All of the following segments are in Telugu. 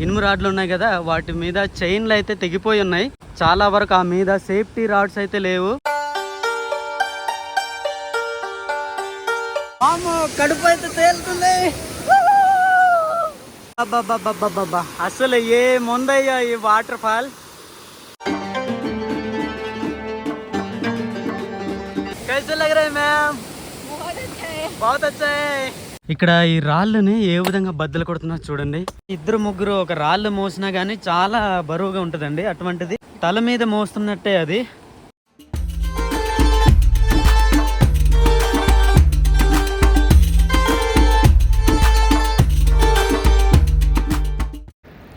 ఇనుము రాడ్లు ఉన్నాయి కదా వాటి మీద చైన్లు అయితే తెగిపోయి ఉన్నాయి చాలా వరకు ఆ మీద సేఫ్టీ రాడ్స్ అయితే లేవు వామ్మో, కడుపు అయితే తేలుతుంది అబ్బబ్బబ్బబ్బబ్బబ్బా. అసలు ఏ ముందయ్యా ఈ వాటర్ ఫాల్ कैसे लग रहे हैं मैम बहुत अच्छा है ఇక్కడ ఈ రాళ్ళని ఏ విధంగా బద్దలు కొడుతున్నారు చూడండి. ఇద్దరు ముగ్గురు ఒక రాళ్ళు మోసినా గానీ చాలా బరువుగా ఉంటుందండి అటువంటిది. తల మీద మోస్తున్నట్టే అది.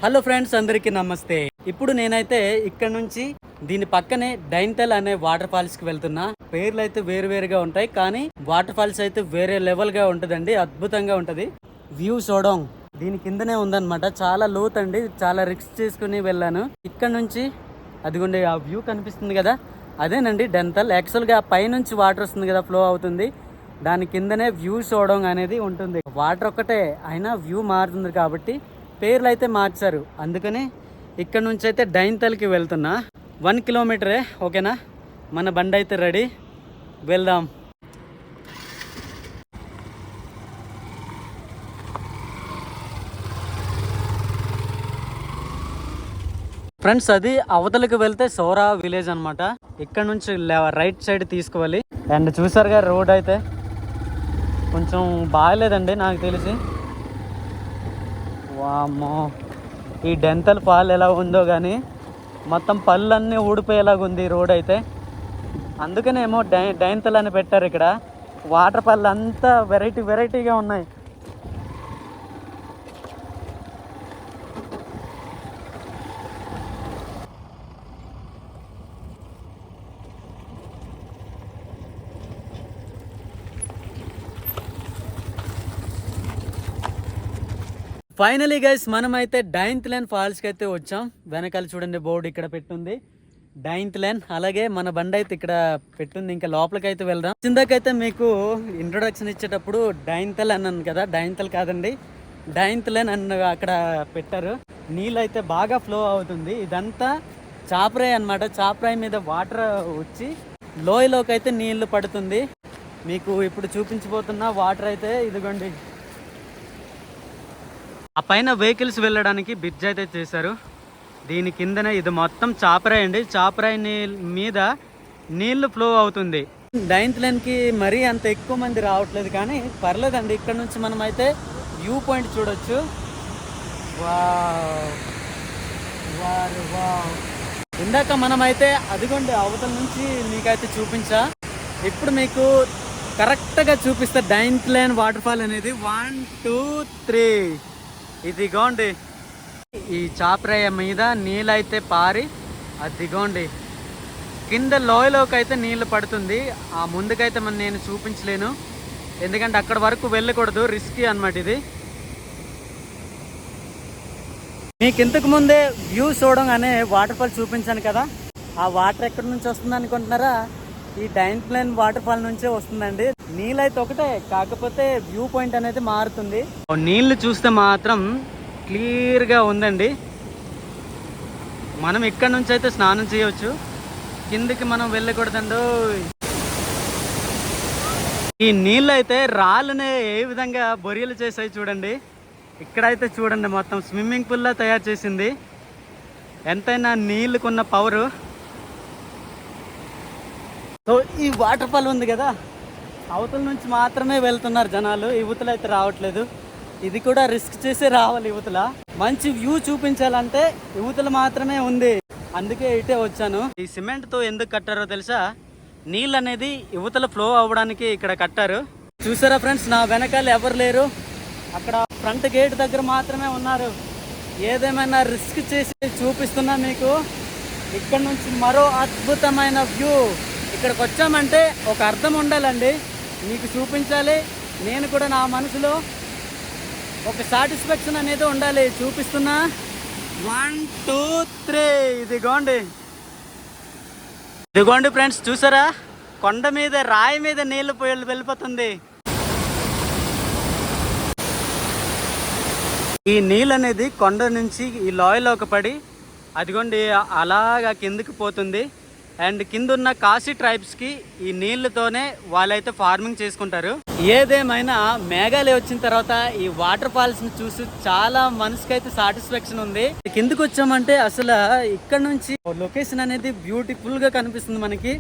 హలో ఫ్రెండ్స్ అందరికీ నమస్తే. ఇప్పుడు నేనైతే ఇక్కడ నుంచి దీని పక్కనే డైంటల్ అనే వాటర్ ఫాల్స్కి వెళ్తున్నా. పేర్లు అయితే వేరు వేరుగా ఉంటాయి కానీ వాటర్ ఫాల్స్ అయితే వేరే లెవెల్గా ఉంటదండి అద్భుతంగా ఉంటది. వ్యూ సోడోంగ్. దీని కిందనే ఉందన్నమాట. చాలా లోతండి చాలా రిస్క్ చేసుకుని వెళ్ళాను. ఇక్కడ నుంచి అదిగోండి ఆ వ్యూ కనిపిస్తుంది కదా? అదేనండి డెంతల్. యాక్చువల్గా పైనుంచి వాటర్ వస్తుంది కదా ఫ్లో అవుతుంది. దాని కిందనే వ్యూ చూడడం అనేది ఉంటుంది. వాటర్ ఒక్కటే అయినా వ్యూ మారుతుంది కాబట్టి పేర్లు అయితే మార్చారు. అందుకని ఇక్కడ నుంచి అయితే డైన్తల్కి వెళ్తున్నా. వన్ కిలోమీటరే ఓకేనా? మన బండి అయితే రెడీ. వెళ్దాం. ఫ్రెండ్స్ అది అవతలకు వెళ్తే సోరా విలేజ్ అనమాట ఇక్కడ నుంచి రైట్ సైడ్ తీసుకోవాలి అండ్ చూసారుగా రోడ్ అయితే? కొంచెం బాగలేదండి నాకు తెలిసి. వామ్మో ఈ డెంతల్ ఫాల్ ఎలా ఉందో కానీ మొత్తం పళ్ళన్నీ ఊడిపోయేలాగా ఉంది రోడ్ అయితే. అందుకనేమో డై డైంతల్ అని పెట్టారు ఇక్కడ. వాటర్ పళ్ళు అంతా వెరైటీ వెరైటీగా ఉన్నాయి. ఫైనలీ గైస్ మనమైతే డైన్త్ లైన్ ఫాల్స్కి అయితే వచ్చాం. వెనకాల చూడండి బోర్డు ఇక్కడ పెట్టుంది. డైన్త్ లైన్ అలాగే మన బండి అయితే ఇక్కడ పెట్టుంది. ఇంకా లోపలికి అయితే వెళ్దాం. చిందాకైతే మీకు ఇంట్రొడక్షన్ ఇచ్చేటప్పుడు డైన్తల్ అన్నాను కదా డైన్తల్ కాదండి. డైన్త్ లైన్ అన్న అక్కడ పెట్టారు. నీళ్ళు అయితే బాగా ఫ్లో అవుతుంది. ఇదంతా చాపరాయి అన్నమాట. చాపరాయి మీద వాటర్ వచ్చి లోయలోకి అయితే నీళ్ళు పడుతుంది. మీకు ఇప్పుడు చూపించబోతున్న వాటర్ అయితే ఇదిగోండి. ఆ పైన వెహికల్స్ వెళ్ళడానికి బ్రిడ్జ్ అయితే చేశారు. దీని కిందనే ఇది మొత్తం చాపరాయి అండి. చాపరాయి నీళ్ళ మీద నీళ్ళు ఫ్లో అవుతుంది. నైన్త్ లైన్కి మరీ అంత ఎక్కువ మంది రావట్లేదు కానీ పర్లేదండి. ఇక్కడ నుంచి మనం అయితే వ్యూ పాయింట్ చూడొచ్చు. వావ్. వారు వావ్. ఇందాక మనమైతే అదిగోండి అవతల నుంచి మీకైతే చూపించా. ఇప్పుడు మీకు కరెక్ట్గా చూపిస్తే డైన్త్ లైన్ వాటర్ ఫాల్ అనేది. One two three. ఇదిగోండి. ఈ చాపరాయ మీద నీళ్ళైతే పారి అదిగోండి. కింద లోయలోకి అయితే నీళ్ళు పడుతుంది. ఆ ముందుకైతే మనం నేను చూపించలేను. ఎందుకంటే అక్కడ వరకు వెళ్ళకూడదు రిస్కీ అన్నమాట ఇది. మీకు ఇంతకు ముందే వ్యూ చూడడం అనే వాటర్ ఫాల్ చూపించాను కదా. ఆ వాటర్ ఎక్కడి నుంచి వస్తుంది అనుకుంటున్నారా ఈ డైన్ ప్లేన్ వాటర్ ఫాల్ నుంచే వస్తుందండి. నీళ్ళైతే ఒకటే కాకపోతే వ్యూ పాయింట్ అనేది మారుతుంది. నీళ్ళు చూస్తే మాత్రం క్లియర్గా ఉందండి. మనం ఇక్కడ నుంచి అయితే స్నానం చేయవచ్చు కిందికి మనం వెళ్ళకూడదండు. ఈ నీళ్ళు అయితే రాళ్ళనే ఏ విధంగా బొరియలు చేసాయి చూడండి. ఇక్కడైతే చూడండి మొత్తం స్విమ్మింగ్ పూల్లా తయారు చేసింది. ఎంతైనా నీళ్ళకున్న పవరు. సో ఈ వాటర్ ఫాల్ ఉంది కదా? అవతల నుంచి మాత్రమే వెళ్తున్నారు జనాలు. యువతలు అయితే రావట్లేదు. ఇది కూడా రిస్క్ చేసి రావాలి యువతల. మంచి వ్యూ చూపించాలంటే యువతలు మాత్రమే ఉంది. అందుకే ఇటే వచ్చాను. ఈ సిమెంట్తో ఎందుకు కట్టారో తెలుసా? నీళ్ళు అనేది యువతల ఫ్లో అవ్వడానికి ఇక్కడ కట్టారు. చూసారా ఫ్రెండ్స్? నా వెనకాల ఎవరు లేరు? అక్కడ ఫ్రంట్ గేట్ దగ్గర మాత్రమే ఉన్నారు. ఏదేమైనా రిస్క్ చేసి చూపిస్తున్నా మీకు. ఇక్కడ నుంచి మరో అద్భుతమైన వ్యూ. ఇక్కడికి వచ్చామంటే ఒక అర్థం ఉండాలండి. మీకు చూపించాలి. నేను కూడా నా మనసులో ఒక సాటిస్ఫాక్షన్ అనేది ఉండాలి. చూపిస్తున్నా. వన్ టూ త్రీ ఇదిగోండి. ఇదిగోండి ఫ్రెండ్స్ చూసారా? కొండ మీద రాయి మీద నీళ్ళు పోయి వెళ్ళిపోతుంది. ఈ నీళ్ళు అనేది కొండ నుంచి ఈ లోయలోకి పడి అదిగోండి అలాగా కిందకి పోతుంది. అండ్ కింద ఉన్న కాశీ ట్రైబ్స్కి ఈ నీళ్ళతోనే వాళ్ళైతే ఫార్మింగ్ చేసుకుంటారు. ఏదేమైనా మేఘాలయ వచ్చిన తర్వాత ఈ వాటర్ ఫాల్స్ని చూసి చాలా మనసుకి అయితే సాటిస్ఫాక్షన్ ఉంది. కిందకు వచ్చామంటే అసలు ఇక్కడ నుంచి లొకేషన్ అనేది బ్యూటిఫుల్గా కనిపిస్తుంది మనకి.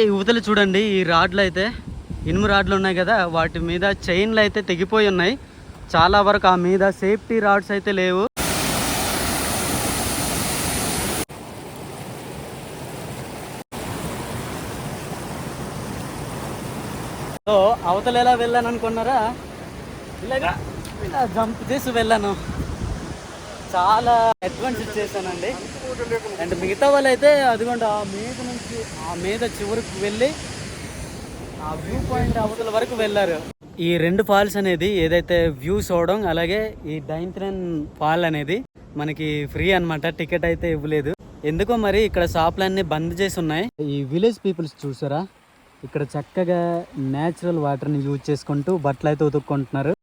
ఈ యువతలు చూడండి ఈ రాడ్లు అయితే ఇనుము రాడ్లు ఉన్నాయి కదా వాటి మీద చైన్లు అయితే తెగిపోయి ఉన్నాయి. చాలా వరకు ఆ మీద సేఫ్టీ రాడ్స్ అయితే లేవు. సో అవతల ఎలా వెళ్ళాను అనుకున్నారా? ఇలాగా ఇలా జంప్ చేసి వెళ్ళాను. చాలా అడ్వాన్స్ చేశానండి. అండ్ మిగతా వాళ్ళు అయితే అదిగోండి ఆ మీద నుంచి ఆ మీద చివరికి వెళ్ళి ఆ వ్యూ పాయింట్ అవతల వరకు వెళ్ళారు. ఈ రెండు ఫాల్స్ అనేది ఏదైతే వ్యూ చూడడం అలాగే ఈ డైన్త్రన్ ఫాల్ అనేది మనకి ఫ్రీ అన్నమాట టికెట్ అయితే ఇవ్వలేదు. ఎందుకో మరి ఇక్కడ షాపులన్నీ బంద్ చేసి ఉన్నాయి. ఈ విలేజ్ పీపుల్స్ చూసారా? ఇక్కడ చక్కగా న్యాచురల్ వాటర్ని యూజ్ చేసుకుంటూ బట్టలు అయితే ఉతుక్కుంటున్నారు.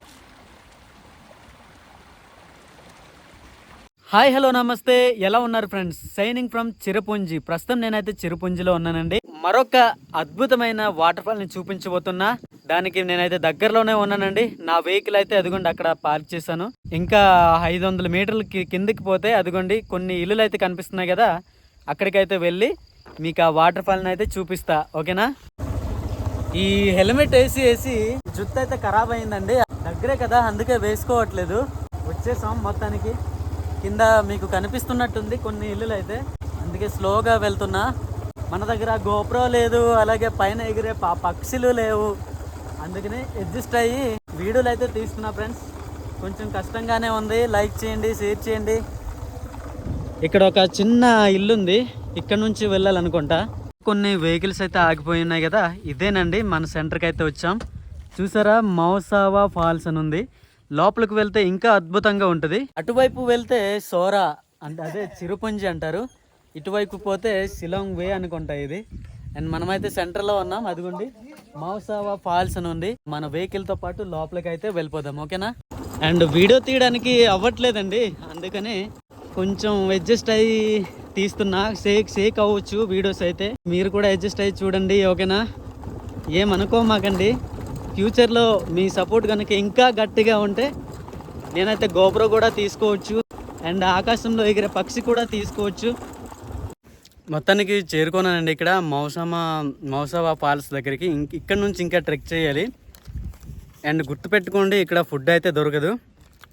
హాయ్ హలో నమస్తే. ఎలా ఉన్నారు ఫ్రెండ్స్ సైనింగ్ ఫ్రమ్ చిరపుంజి. ప్రస్తుతం నేనైతే చిరపుంజిలో ఉన్నానండి. మరొక అద్భుతమైన వాటర్ ఫాల్ని చూపించబోతున్నా. దానికి నేనైతే దగ్గరలోనే ఉన్నానండి. నా వెహికల్ అయితే అదిగోండి అక్కడ పార్క్ చేశాను. ఇంకా ఐదు వందల మీటర్లకి కిందకి పోతే అదిగోండి కొన్ని ఇల్లులు అయితే కనిపిస్తున్నాయి కదా. అక్కడికైతే వెళ్ళి మీకు ఆ వాటర్ ఫాల్ని అయితే చూపిస్తా. ఓకేనా? ఈ హెల్మెట్ వేసి వేసి జుత్తు అయితే ఖరాబ్ అయిందండి. దగ్గరే కదా అందుకే వేసుకోవట్లేదు. వచ్చేసాం మొత్తానికి. కింద మీకు కనిపిస్తున్నట్టుంది కొన్ని ఇల్లులు అయితే అందుకే స్లోగా వెళ్తున్నా. మన దగ్గర గోప్రో లేదు అలాగే పైన ఎగిరే ప- పక్షులు లేవు. అందుకని అడ్జస్ట్ అయ్యి వీడియోలు అయితే తీస్తున్నా ఫ్రెండ్స్. కొంచెం కష్టంగానే ఉంది. లైక్ చేయండి షేర్ చేయండి. ఇక్కడ ఒక చిన్న ఇల్లు ఉంది ఇక్కడ నుంచి వెళ్ళాలనుకుంటా. కొన్ని వెహికల్స్ అయితే ఆగిపోయి ఉన్నాయి కదా. ఇదేనండి మన సెంటర్కి అయితే వచ్చాం. చూసారా? మౌసావా ఫాల్స్ అని ఉంది. లోపలికి వెళ్తే ఇంకా అద్భుతంగా ఉంటుంది. అటువైపు వెళ్తే సోరా అంటే అదే చిరుపుంజి అంటారు. ఇటువైపు పోతే శిలాంగ్ వే అనుకుంటా ఇది. అండ్ మనమైతే సెంటర్లో ఉన్నాం అదిగోండి. మౌసావా ఫాల్స్ అని ఉంది. మన వెహికల్తో పాటు లోపలికి అయితే వెళ్ళిపోదాం ఓకేనా? అండ్ వీడియో తీయడానికి అవ్వట్లేదండి. అందుకని కొంచెం అడ్జస్ట్ అయ్యి తీస్తున్నా. షేక్ షేక్ అవ్వచ్చు వీడియోస్ అయితే. మీరు కూడా అడ్జస్ట్ అయ్యి చూడండి ఓకేనా? ఏమనుకోమాకండి. ఫ్యూచర్లో మీ సపోర్ట్ కనుక ఇంకా గట్టిగా ఉంటే నేనైతే గోపురం కూడా తీసుకోవచ్చు. అండ్ ఆకాశంలో ఎగిరే పక్షి కూడా తీసుకోవచ్చు. మొత్తానికి చేరుకున్నానండి ఇక్కడ మౌసమా మౌసవా ఫాల్స్ దగ్గరికి. ఇంక ఇక్కడ నుంచి ఇంకా ట్రెక్ చేయాలి. అండ్ గుర్తుపెట్టుకోండి ఇక్కడ ఫుడ్ అయితే దొరకదు.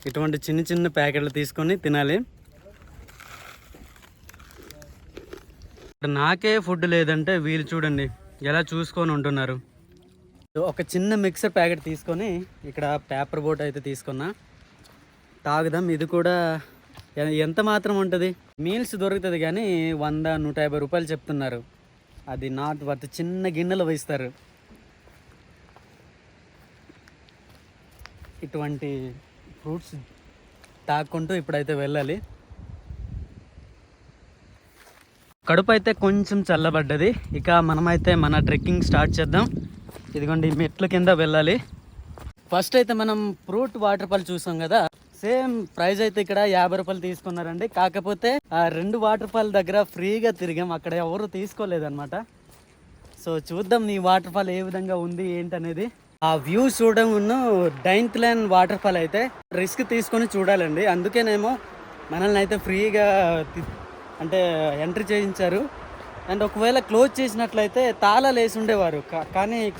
ఇటువంటి చిన్న చిన్న ప్యాకెట్లు తీసుకొని తినాలి. ఇక్కడ నాకే ఫుడ్ లేదంటే వీళ్ళు చూడండి. ఎలా చూసుకొని ఉంటున్నారు. ఒక చిన్న మిక్సర్ ప్యాకెట్ తీసుకొని ఇక్కడ పేపర్ బోట్ అయితే తీసుకున్నా. తాగుదాం ఇది కూడా ఎంత మాత్రం ఉంటుంది? మీల్స్ దొరుకుతుంది కానీ వంద నూట యాభై రూపాయలు చెప్తున్నారు. అది నాట్ వర్త్ చిన్న గిన్నెలు వేస్తారు ఇటువంటి ఫ్రూట్స్ తాక్కుంటూ ఇప్పుడైతే వెళ్ళాలి. కడుపు అయితే కొంచెం చల్లబడ్డది. ఇక మనమైతే మన ట్రెక్కింగ్ స్టార్ట్ చేద్దాం. ఇదిగోండి మెట్ల కింద వెళ్ళాలి. ఫస్ట్ అయితే మనం ఫ్రూట్ వాటర్ ఫాల్ చూసాం కదా. సేమ్ ప్రైస్ అయితే ఇక్కడ యాభై రూపాయలు తీసుకున్నారండి. కాకపోతే ఆ రెండు వాటర్ ఫాల్ దగ్గర ఫ్రీగా తిరిగాం. అక్కడ ఎవరు తీసుకోలేదన్నమాట. సో చూద్దాం నీ వాటర్ ఫాల్ ఏ విధంగా ఉంది ఏంటనేది. ఆ వ్యూ చూడడం డైన్త్ లైన్ వాటర్ ఫాల్ అయితే రిస్క్ తీసుకొని చూడాలండి. అందుకేనేమో మనల్ని అయితే ఫ్రీగా అంటే ఎంట్రీ చేయించారు. అండ్ ఒకవేళ క్లోజ్ చేసినట్లయితే తాళాలు వేసి ఉండేవారు. కా- కానీ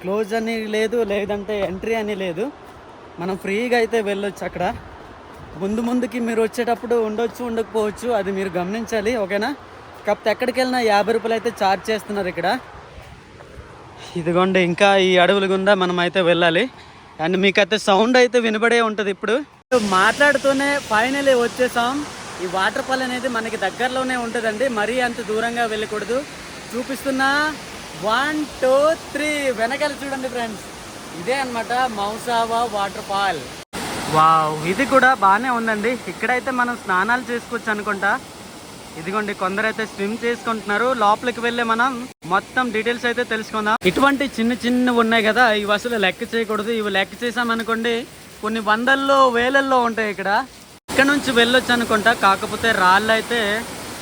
క్లోజ్ అని లేదు లేదంటే ఎంట్రీ అని లేదు. మనం ఫ్రీగా అయితే వెళ్ళొచ్చు అక్కడ. ముందు ముందుకి మీరు వచ్చేటప్పుడు ఉండొచ్చు ఉండకపోవచ్చు అది మీరు గమనించాలి ఓకేనా? కాకపోతే ఎక్కడికి వెళ్ళినా యాభై రూపాయలు అయితే ఛార్జ్ చేస్తున్నారు ఇక్కడ. ఇదిగోండి ఇంకా ఈ అడవుల గుండా మనం అయితే వెళ్ళాలి. అండ్ మీకైతే సౌండ్ అయితే వినబడే ఉంటుంది ఇప్పుడు. మాట్లాడుతూనే ఫైనలీ వచ్చేసాం. ఈ వాటర్ ఫాల్ అనేది మనకి దగ్గరలోనే ఉంటుందండి. మరీ అంత దూరంగా వెళ్ళకూడదు. చూపిస్తున్నా వన్ టూ త్రీ వెనకాల చూడండి ఫ్రెండ్స్. ఇదే అన్నమాట మౌసావా వాటర్ ఫాల్. వావ్ ఇది కూడా బాగానే ఉందండి. ఇక్కడైతే మనం స్నానాలు చేసుకోవచ్చు అనుకుంటా. ఇదిగోండి కొందరైతే స్విమ్ చేసుకుంటున్నారు. లోపలికి వెళ్ళి మనం మొత్తం డీటెయిల్స్ అయితే తెలుసుకుందాం. ఇటువంటి చిన్న చిన్నవి ఉన్నాయి కదా ఇవి అసలు లెక్క చేయకూడదు. ఇవి లెక్క చేసామనుకోండి కొన్ని వందల్లో వేలల్లో ఉంటాయి ఇక్కడ. ఇక్కడ నుంచి వెళ్ళొచ్చు అనుకుంటా. కాకపోతే రాళ్ళు అయితే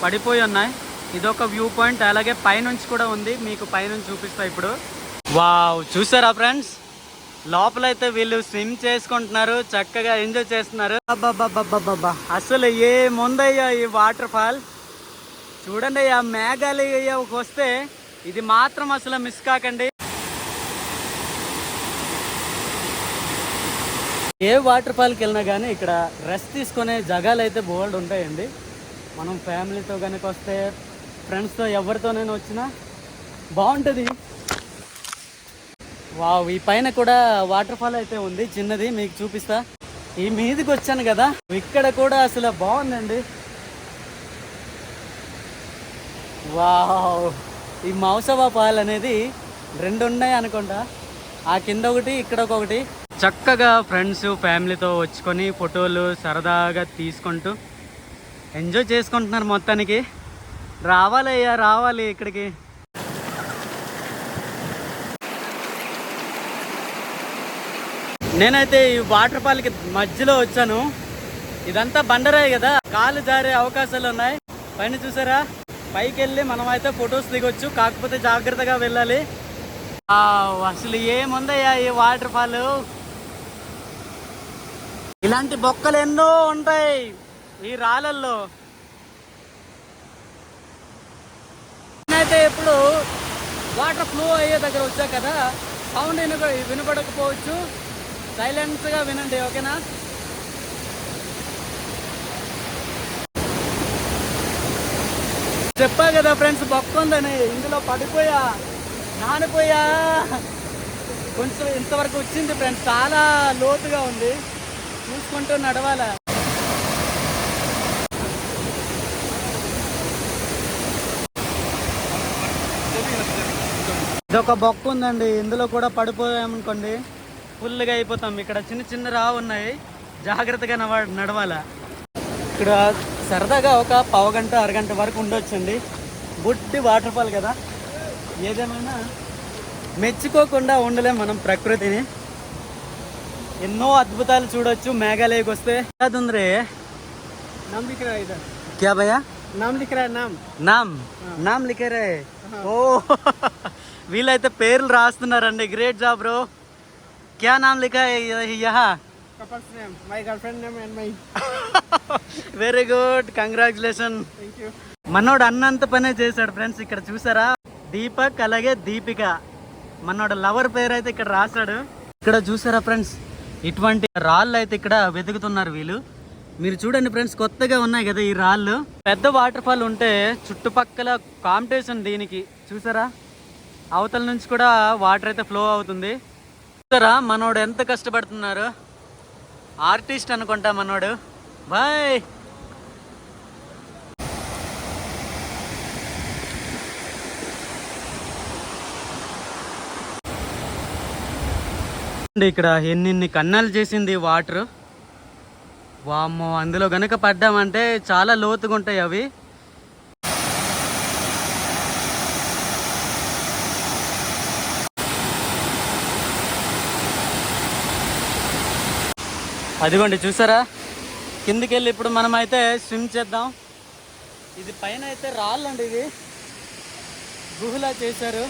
పడిపోయి ఉన్నాయి. ఇదొక వ్యూ పాయింట్. అలాగే పైనుంచి కూడా ఉంది. మీకు పైనుంచి చూపిస్తా ఇప్పుడు. వావ్ చూసారా ఫ్రెండ్స్? లోపలైతే వీళ్ళు స్విమ్ చేసుకుంటున్నారు. చక్కగా ఎంజాయ్ చేస్తున్నారు. అబ్బాబ్బాబ్బాబ్బా అసలు ఏ ముందయ్యా ఈ వాటర్ ఫాల్ చూడండి ఆ మేఘాలు వస్తే ఇది మాత్రం అసలు మిస్ కాకండి. ఏ వాటర్ ఫాల్కి వెళ్ళినా కానీ ఇక్కడ రెస్ట్ తీసుకునే జగాలు అయితే బోల్డ్ ఉంటాయండి. మనం ఫ్యామిలీతో కనుక వస్తే ఫ్రెండ్స్తో ఎవరితోనైనా వచ్చినా బాగుంటుంది. వావ్ ఈ పైన కూడా వాటర్ ఫాల్ అయితే ఉంది చిన్నది మీకు చూపిస్తా. ఈ మీదకి వచ్చాను కదా ఇక్కడ కూడా అసలు బాగుందండి. వావ్ ఈ మౌసవా పాల్ అనేది రెండు ఉన్నాయి అనుకుంటా. ఆ కింద ఒకటి ఇక్కడ ఒకటి. చక్కగా ఫ్రెండ్స్ ఫ్యామిలీతో వచ్చుకొని ఫోటోలు సరదాగా తీసుకుంటూ ఎంజాయ్ చేసుకుంటున్నారు మొత్తానికి. రావాలయ్యా రావాలి ఇక్కడికి. నేనైతే ఈ వాటర్ ఫాల్కి మధ్యలో వచ్చాను. ఇదంతా బండరాయి కదా కాలు జారే అవకాశాలు ఉన్నాయి. పైన చూసారా? పైకి వెళ్ళి మనం అయితే ఫొటోస్ దిగొచ్చు కాకపోతే జాగ్రత్తగా వెళ్ళాలి. అసలు ఏముందయ్యా ఈ వాటర్ ఫాల్? ఇలాంటి బొక్కలు ఎన్నో ఉంటాయి ఈ రాళ్ళల్లో. అయితే ఇప్పుడు వాటర్ ఫ్లో అయ్యే దగ్గర వచ్చా కదా? సౌండ్ వినక వినపడకపోవచ్చు. సైలెన్స్గా వినండి ఓకేనా? చెప్పా కదా ఫ్రెండ్స్ బొక్క ఉందని ఇందులో పడిపోయా నానిపోయా. కొంచెం ఇంతవరకు వచ్చింది ఫ్రెండ్స్ చాలా లోతుగా ఉంది. చూసుకుంటూ నడవాలా? ఇదొక బొక్క ఉందండి. ఇందులో కూడా పడిపోయామనుకోండి ఫుల్గా అయిపోతాం. ఇక్కడ చిన్న చిన్న రావు ఉన్నాయి. జాగ్రత్తగా నవ నడవాలా? ఇక్కడ సరదాగా ఒక పావు గంట అరగంట వరకు ఉండొచ్చండి. బుట్టి వాటర్ ఫాల్ కదా. ఏదేమైనా మెచ్చుకోకుండా ఉండలేం మనం ప్రకృతిని. ఎన్నో అద్భుతాలు చూడొచ్చు మేఘాలయకు వస్తే. అదుంద్రే క్యా భయ్యా? నామ్. నామ్. నామ్ నామ్ లిఖరే ఓ వీళ్ళైతే పేర్లు రాస్తున్నారండి. గ్రేట్ జాబ్ బ్రో క్యా నామ్ లిఖా మై గర్ల్ ఫ్రెండ్ మై వెరీ గుడ్ కంగ్రాచులేషన్ మనోడు అన్నంత పనే చేశాడు ఫ్రెండ్స్ ఇక్కడ చూసారా? దీపక్ అలాగే దీపిక. మనోడు లవర్ పేరు అయితే ఇక్కడ రాశాడు. ఇక్కడ చూసారా ఫ్రెండ్స్ ఇటువంటి రాళ్ళు అయితే ఇక్కడ వెతుకుతున్నారు వీళ్ళు. మీరు చూడండి ఫ్రెండ్స్ కొత్తగా ఉన్నాయి కదా ఈ రాళ్ళు. పెద్ద వాటర్ ఫాల్ ఉంటే చుట్టుపక్కల కాంపిటీషన్ దీనికి. చూసారా? అవతల నుంచి కూడా వాటర్ అయితే ఫ్లో అవుతుంది. చూసారా? మనోడు ఎంత కష్టపడుతున్నారు. ఆర్టిస్ట్ అనుకుంటా మనోడు. బాయ్! ఇక్కడ ఎన్నిన్ని కన్నాలు చేసింది వాటర్. వామ్మో అందులో గనక పడ్డామంటే చాలా లోతుగా ఉంటాయి అవి. అదిగోండి చూసారా? కిందికి వెళ్ళి ఇప్పుడు మనం అయితే స్విమ్ చేద్దాం. ఇది పైన అయితే రాళ్ళండి ఇది గుహలా చేశారు.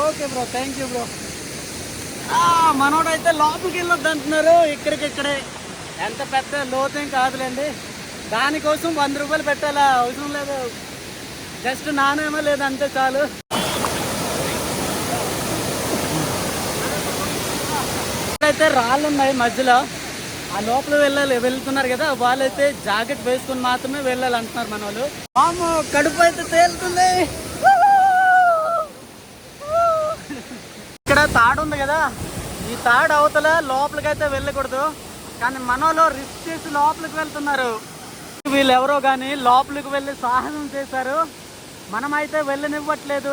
Okay bro thank you bro మనోడైతే లోపలికి వెళ్ళొద్దు అంటున్నారు ఇక్కడికిక్కడే ఎంత పెద్ద లోతేం కాదులేండి దానికోసం వంద రూపాయలు పెట్టాలా అవసరం లేదు జస్ట్ నానేమో లేదంటే చాలు అయితే రాళ్ళు ఉన్నాయి మధ్యలో. ఆ లోపల వెళ్ళాలి వెళ్తున్నారు కదా వాళ్ళైతే జాకెట్ వేసుకుని మాత్రమే వెళ్ళాలి అంటున్నారు మన వాళ్ళు. మాము కడుపు అయితే తేలుతుంది. ఇక్కడ తాడు ఉంది కదా ఈ తాడు అవతల లోపలికైతే వెళ్ళకూడదు. కానీ మనలో రిస్క్ చేసి లోపలికి వెళ్తున్నారు. వీళ్ళు ఎవరో కానీ లోపలికి వెళ్ళి సాహసం చేశారు. మనమైతే వెళ్ళనివ్వట్లేదు.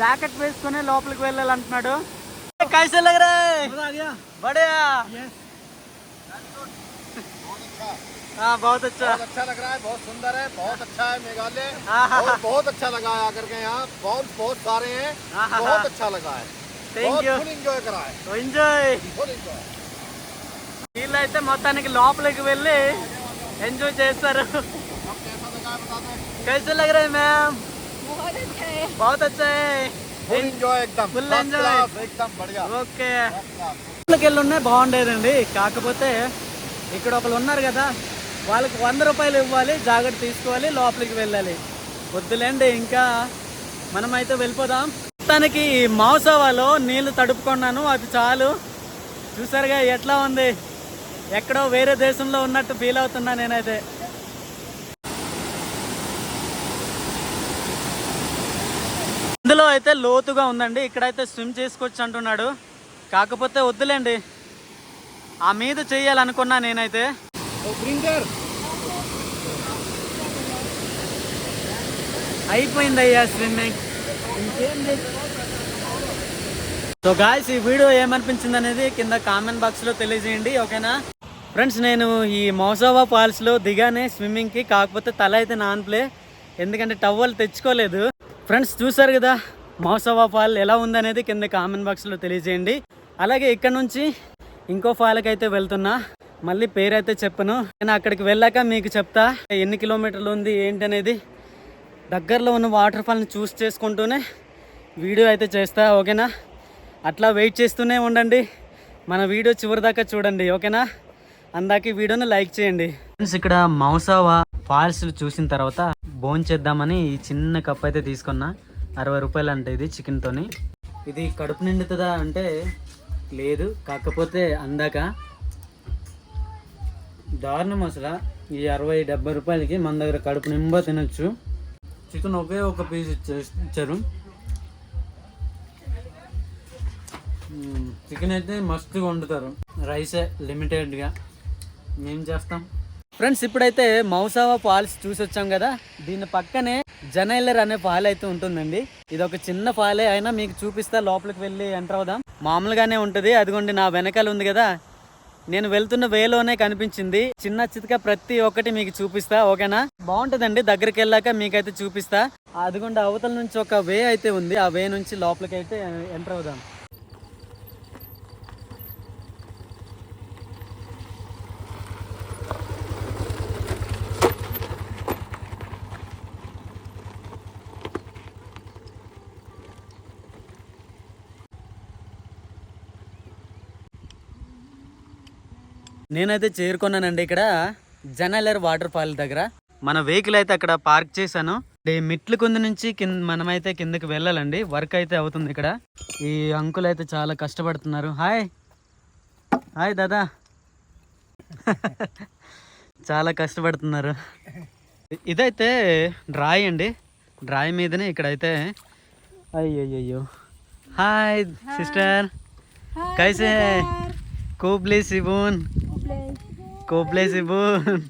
జాకెట్ వేసుకుని లోపలికి వెళ్ళాలంటున్నాడు. కైసే లగ్ రే బడియా! हाँ बहुत अच्छा बहुत अच्छा लग रहा है बहुत सुंदर है बहुत अच्छा है मेघालय आहा। और बहुत अच्छा लगा है आकर के यहाँ बहुत बहुत सारे हैं आहा। बहुत अच्छा लगा है Thank बहुत you. फुल एंजॉय करा है ఎంజాయ్ फुल एंजॉय వీళ్ళైతే మొత్తానికి లోపలికి వెళ్ళి ఎంజాయ్ చేస్తారు कैसा लगा है बता दो कैसे लग रहे हैं मैम बहुत अच्छा है बहुत अच्छा है फुल एंजॉय एकदम Full First enjoy. class, एकदम बढ़िया ఓకే First class. లోపలికి వెళ్ళి ఉన్నాయి బాగుండేదండి కాకపోతే ఇక్కడ ఒకరు ఉన్నారు కదా వాళ్ళకి వంద రూపాయలు ఇవ్వాలి జాగ్రత్త తీసుకోవాలి లోపలికి వెళ్ళాలి. వద్దులేండి ఇంకా మనమైతే వెళ్ళిపోదాం. మొత్తానికి ఈ మౌసవాలో నీళ్ళు తడుపుకున్నాను అది చాలు. చూసారుగా ఎట్లా ఉంది? ఎక్కడో వేరే దేశంలో ఉన్నట్టు ఫీల్ అవుతున్నా నేనైతే. ఇందులో అయితే లోతుగా ఉందండి ఇక్కడైతే స్విమ్ చేసుకోవచ్చు అంటున్నాడు. కాకపోతే వద్దులేండి. ఆ మీద చేయాలనుకున్నా నేనైతే. అయిపోయింది అయ్యా స్విమ్మింగ్. సో గాయస్ ఈ వీడియో ఏమనిపించింది అనేది కింద కామెంట్ బాక్స్లో తెలియజేయండి ఓకేనా? ఫ్రెండ్స్ నేను ఈ మోసోవా ఫాల్స్లో దిగానే స్విమ్మింగ్కి కాకపోతే తల అయితే నాన్ప్లే ఎందుకంటే టవల్ తెచ్చుకోలేదు. ఫ్రెండ్స్ చూసారు కదా మోసోవా ఫాల్ ఎలా ఉందనేది కింద కామెంట్ బాక్స్లో తెలియజేయండి. అలాగే ఇక్కడ నుంచి ఇంకో ఫాల్కి అయితే వెళ్తున్నా. మళ్ళీ పేరు అయితే చెప్పను. నేను అక్కడికి వెళ్ళాక మీకు చెప్తా ఎన్ని కిలోమీటర్లు ఉంది ఏంటి అనేది దగ్గరలో ఉన్న వాటర్ ఫాల్ని చూస్ చేసుకుంటూనే వీడియో అయితే చేస్తా ఓకేనా? అట్లా వెయిట్ చేస్తూనే ఉండండి. మన వీడియో చివరి దాకా చూడండి ఓకేనా? అందాక వీడియోని లైక్ చేయండి. ఫ్రెండ్స్ ఇక్కడ మౌసావా ఫాల్స్ చూసిన తర్వాత బోన్ చేద్దామని ఈ చిన్న కప్ అయితే తీసుకున్నా. అరవై రూపాయలు అంటే ఇది చికెన్తోని. ఇది కడుపు నిండుతుందా అంటే లేదు కాకపోతే అందాక. దారుణం అసలు. ఈ అరవై డెబ్బై రూపాయలకి మన దగ్గర కడుపు నింబా తినొచ్చు. చికెన్ ఒకే ఒక పీస్ ఇచ్చారు. చికెన్ అయితే మస్తుగా వండుతారు. రైసే లిమిటెడ్గా. మేము చేస్తాం. ఫ్రెండ్స్ ఇప్పుడైతే మౌసావా ఫాల్స్ చూసి వచ్చాం కదా? దీని పక్కనే జనైలర్ అనే ఫాల్ అయితే ఉంటుందండి. ఇది ఒక చిన్న ఫాలే. అయినా మీకు చూపిస్తా లోపలికి వెళ్ళి ఎంటర్ అవుదాం. మామూలుగానే ఉంటుంది. అదిగోండి నా వెనకాల ఉంది కదా. నేను వెళ్తున్న వేలోనే కనిపించింది. చిన్న చితక ప్రతి ఒక్కటి మీకు చూపిస్తా ఓకేనా? బాగుంటుందండి. దగ్గరికి వెళ్ళాక మీకైతే చూపిస్తా. అదిగోండి అవతల నుంచి ఒక వే అయితే ఉంది. ఆ వే నుంచి లోపలికి అయితే ఎంటర్ అవుదాం. నేనైతే చేరుకున్నానండి ఇక్కడ జనలర్ వాటర్ ఫాల్ దగ్గర. మన వెహికల్ అయితే అక్కడ పార్క్ చేశాను. మెట్లు కింద నుంచి కింద మనమైతే కిందకి వెళ్ళాలండి. వర్క్ అయితే అవుతుంది ఇక్కడ. ఈ అంకులు అయితే చాలా కష్టపడుతున్నారు. హాయ్ హాయ్ దాదా. చాలా కష్టపడుతున్నారు. ఇదైతే డ్రాయ్ అండి. డ్రాయ్ మీదనే ఇక్కడైతే అయ్యో హాయ్ సిస్టర్ కైసే. కూబ్లీ సిబూన్ कोबले सिबून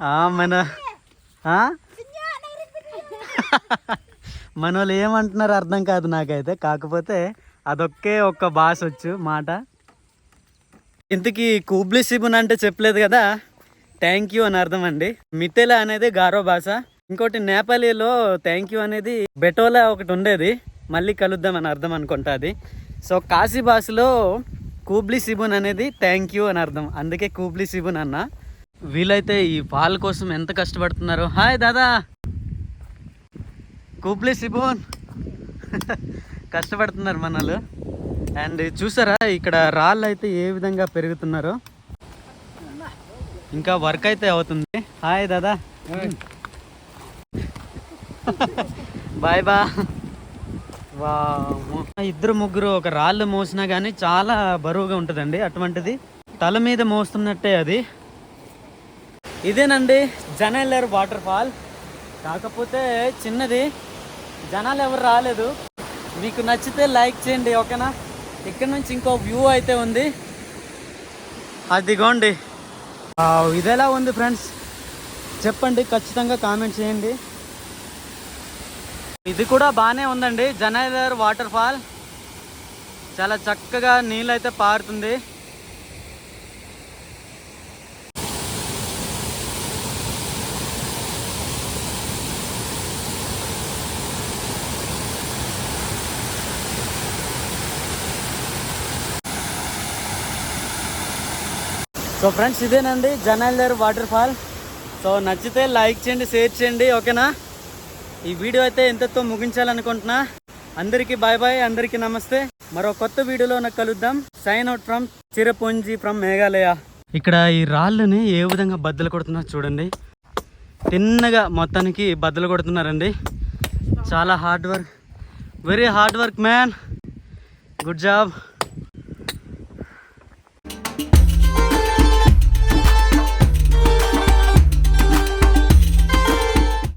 ఆ మన ఆ? మన వాళ్ళు ఏమంటున్నారు అర్థం కాదు నాకైతే కాకపోతే అదొక్కే ఒక్క భాష వచ్చు మాట ఇంతకీ కూబ్లీ సిబున్ అంటే చెప్పలేదు కదా థ్యాంక్ యూ అని అర్థం అండి మితెల అనేది గారో భాష ఇంకోటి నేపాలీలో థ్యాంక్ యూ అనేది బెటోలా ఒకటి ఉండేది మళ్ళీ కలుద్దాం అని అర్థం అనుకుంటా అది సో కాశీ భాషలో కూబ్లీ సిబున్ అనేది థ్యాంక్ యూ అని అర్థం. అందుకే కూబ్లీ సిబున్ అన్న. వీలైతే ఈ పాల కోసం ఎంత కష్టపడుతున్నారు? హాయ్ దాదా! కూబ్లీ సిబున్. కష్టపడుతున్నారు మనలు అండ్ చూసారా ఇక్కడ రాళ్ళు అయితే ఏ విధంగా పెరుగుతున్నారో? ఇంకా వర్క్ అయితే అవుతుంది. హాయ్ దాదా. బాయ్ బా. ఇద్దరు ముగ్గురు ఒక రాళ్ళు మోసినా కానీ చాలా బరువుగా ఉంటుందండి అటువంటిది. తల మీద మోస్తున్నట్టే అది. ఇదేనండి జనల్లర్ వాటర్ ఫాల్ కాకపోతే చిన్నది. జనాలు ఎవరు రాలేదు. మీకు నచ్చితే లైక్ చేయండి ఓకేనా? ఇక్కడ నుంచి ఇంకో వ్యూ అయితే ఉంది. అదిగోండి. ఇదెలా ఉంది ఫ్రెండ్స్? చెప్పండి ఖచ్చితంగా కామెంట్ చేయండి. ఇది కూడా బాగానే ఉందండి. జనైలర్ వాటర్ ఫాల్ చాలా చక్కగా నీళ్ళు అయితే పారుతుంది. సో ఫ్రెండ్స్ ఇదేనండి జనాలర్ వాటర్ ఫాల్ సో నచ్చితే లైక్ చేయండి షేర్ చేయండి ఓకేనా? ఈ వీడియో అయితే ఎంతతో ముగించాలనుకుంటున్నా. అందరికీ బాయ్ బాయ్ అందరికీ నమస్తే. మరో కొత్త వీడియోలో నాకు కలుద్దాం. Sign out from Cherrapunji from Meghalaya ఇక్కడ ఈ రాళ్ళని ఏ విధంగా బద్దలు కొడుతున్నారు చూడండి. తిన్నగా మొత్తానికి బద్దలు కొడుతున్నారండి. చాలా hard work very hard work man good job